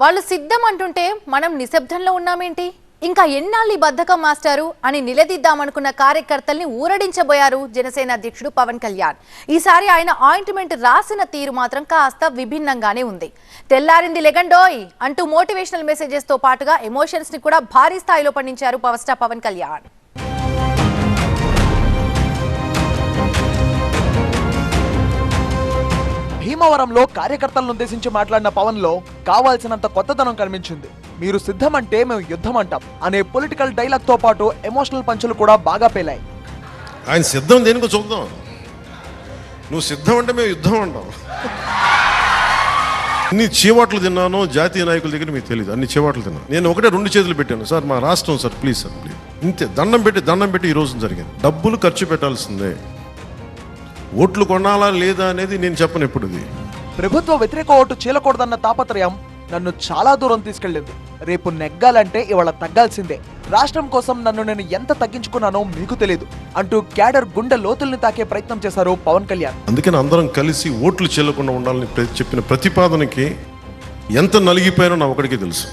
వాళ్ళు సిద్ధం అంటుంటే మనం నిశ్శబ్దంలో ఉన్నామేంటి? ఇంకా ఎన్నాళ్ళు ఈ బద్ధకం మాస్టారు అని నిలదీద్దామనుకున్న కార్యకర్తల్ని ఊరడించబోయారు జనసేన అధ్యక్షుడు పవన్ కళ్యాణ్. ఈసారి ఆయన ఆయింట్మెంట్ రాసిన తీరు మాత్రం కాస్త విభిన్నంగానే ఉంది. తెల్లారింది లెగండోయ్ అంటూ మోటివేషనల్ మెసేజెస్తో పాటుగా ఎమోషన్స్ని కూడా భారీ స్థాయిలో పండించారు పవర్ స్టార్ పవన్ కళ్యాణ్. భీమవరంలో కార్యకర్తలను ఉద్దేశించి మాట్లాడిన పవన్లో కావాల్సినంత కొత్తదనం కనిపించింది. మీరు సిద్ధమంటే మేము యుద్ధం అంటాం అనే పొలిటికల్ డైలాగ్తో పాటు ఎమోషనల్ పంచులు కూడా బాగా పేలాయి. ఆయన సిద్ధం దేనికో చూద్దాం? నువ్వు సిద్ధం అంటే మేము యుద్ధం అంటాం. అన్ని చీవాట్లు తిన్నాను జాతీయ నాయకుల దగ్గర మీకు తెలియదు అన్ని చీవాట్లు తిన్నాను. నేను ఒకటే రెండు చేతులు పెట్టాను. సార్ మా రాష్ట్రం సార్ ప్లీజ్ సార్ ప్లీజ్. ఇంతే దండం పెట్టి దండం పెట్టి ఈ రోజు జరిగింది. డబ్బులు ఖర్చు పెట్టాల్సిందే. ఓట్లు కొనాలా లేదా అనేది నేను చెప్పను ఎప్పుడు ఇది ప్రభుత్వ వ్యతిరేక ఓటు చీలకూడదన్న తాపత్రయం నన్ను చాలా దూరం తీసుకెళ్ళింది. రేపు నెగ్గాలంటే ఇవాళ తగ్గాల్సిందే. రాష్ట్రం కోసం నన్ను నేను ఎంత తగ్గించుకున్నానో మీకు తెలియదు అంటూ క్యాడర్ గుండె లోతుల్ని తాకే ప్రయత్నం చేశారు పవన్ కళ్యాణ్. అందుకని అందరం కలిసి ఓట్లు చెల్లకుండా ఉండాలని చెప్పిన ప్రతిపాదనకి ఎంత నలిగిపోయానో నా ఒకడికి తెలుసు.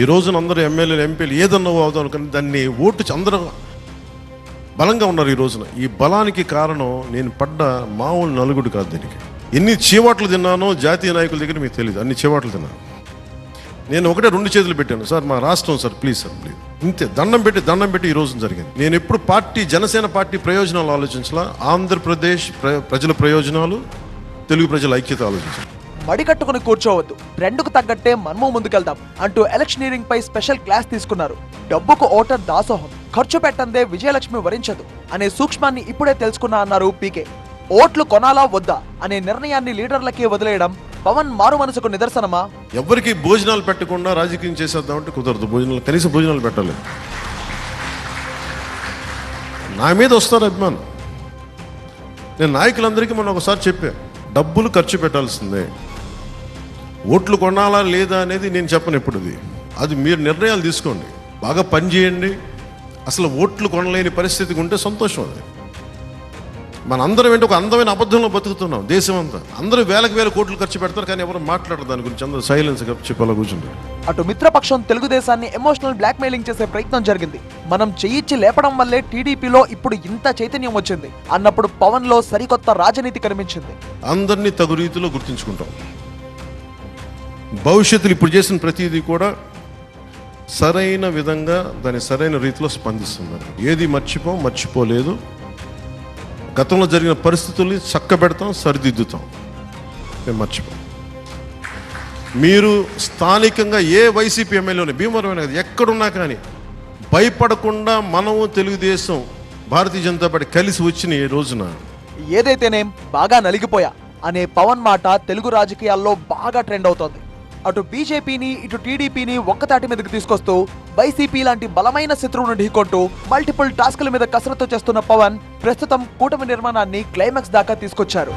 ఈ రోజున అందరూ ఎమ్మెల్యేలు ఎంపీలు ఏదన్నా అవుదాం అనుకుని దాన్ని ఓటు అందరూ బలంగా ఉన్నారు ఈ రోజున. ఈ బలానికి కారణం నేను పడ్డ మామూలు నలుగుడు కాదు దీనికి. ఎన్ని చీవాట్లు తిన్నానో జాతీయ నాయకుల దగ్గర మీకు తెలియదు అన్ని చీవాట్లు తిన్నాను. నేను ఒకటే రెండు చేతులు పెట్టాను. సార్ మా రాష్ట్రం సార్ ప్లీజ్ సార్ ప్లీజ్ ఇంతే. దండం పెట్టి దండం పెట్టి ఈ రోజున జరిగింది. నేను ఎప్పుడు పార్టీ జనసేన పార్టీ ప్రయోజనాలు ఆలోచించాలా. ఆంధ్రప్రదేశ్ ప్ర- ప్రజల ప్రయోజనాలు తెలుగు ప్రజల ఐక్యత ఆలోచించాను మడికట్టుకుని కూర్చోవద్దు. ట్రెండ్కు తగ్గట్టే మనము ముందుకెళ్దాం అంటూ ఎలక్షనీరింగ్ పై స్పెషల్ క్లాస్ తీసుకున్నారు. డబ్బుకు ఓటర్ దాసోహం. ఖర్చు పెట్టందే విజయలక్ష్మి వరించదు అనే సూక్ష్మాన్ని ఇప్పుడే తెలుసుకున్నా అన్నారు పీకే. ఓట్లు కొనాలా వద్దా అనే నిర్ణయాన్ని లీడర్లకే వదిలేయడం పవన్ మారు మనసుకు నిదర్శనమా? ఎవరికి భోజనాలు పెట్టకుండా రాజకీయం చేసేద్దామంటే కుదరదు. భోజనాలు కనీసం భోజనాలు పెట్టాలి నా మీద వస్తారు అభిమానం నేను నాయకులందరికీ మొన్న ఒకసారి చెప్పా డబ్బులు ఖర్చు పెట్టాల్సిందే. ఓట్లు కొనాలా లేదా అనేది నేను చెప్పను ఎప్పుడు అది మీరు నిర్ణయాలు తీసుకోండి. బాగా పని చేయండి. అసలు ఓట్లు కొనలేని పరిస్థితికి ఉంటే సంతోషం అది. మన అందరం ఏంటి ఒక అందమైన అబద్ధంలో బతుకుతున్నాం దేశం అంతా అందరూ వేలకు వేల కోట్లు ఖర్చు పెడతారు కానీ ఎవరు మాట్లాడరు దాని గురించి. అందరూ సైలెన్స్ చెప్పాలా కూర్చుంటారు. అటు మిత్రపక్షం తెలుగుదేశాన్ని ఎమోషనల్ బ్లాక్మెయిలింగ్ చేసే ప్రయత్నం జరిగింది. మనం చెయ్యిచ్చి లేపడం వల్లే టీడీపీలో ఇప్పుడు ఇంత చైతన్యం వచ్చింది. అన్నప్పుడు పవన్లో సరికొత్త రాజనీతి కనిపించింది. అందరినీ తగు రీతిలో గుర్తించుకుంటాం. భవిష్యత్తులో ఇప్పుడు చేసిన ప్రతిదీ కూడా సరైన విధంగా దాని సరైన రీతిలో స్పందిస్తున్నారు. ఏది మర్చిపోం మర్చిపోలేదు. గతంలో జరిగిన పరిస్థితుల్ని చక్కబెడతాం సరిదిద్దుతాం. మేము మర్చిపోం. మీరు స్థానికంగా ఏ వైసీపీ ఎమ్మెల్యేని భీమవరమైన కాదు ఎక్కడున్నా కానీ భయపడకుండా మనము తెలుగుదేశం భారతీయ జనతా పార్టీ కలిసి వచ్చిన ఈ రోజున ఏదైతేనేం బాగా నలిగిపోయా అనే పవన్ మాట తెలుగు రాజకీయాల్లో బాగా ట్రెండ్ అవుతోంది. అటు బీజేపీని ఇటు టీడీపీని ఒక్కతాటి మీదకి తీసుకొస్తూ వైసీపీ లాంటి బలమైన శత్రువును ఢీకొంటూ మల్టిపుల్ టాస్కుల మీద కసరత్తు చేస్తున్న పవన్ ప్రస్తుతం కూటమి నిర్మాణాన్ని క్లైమాక్స్ దాకా తీసుకొచ్చారు.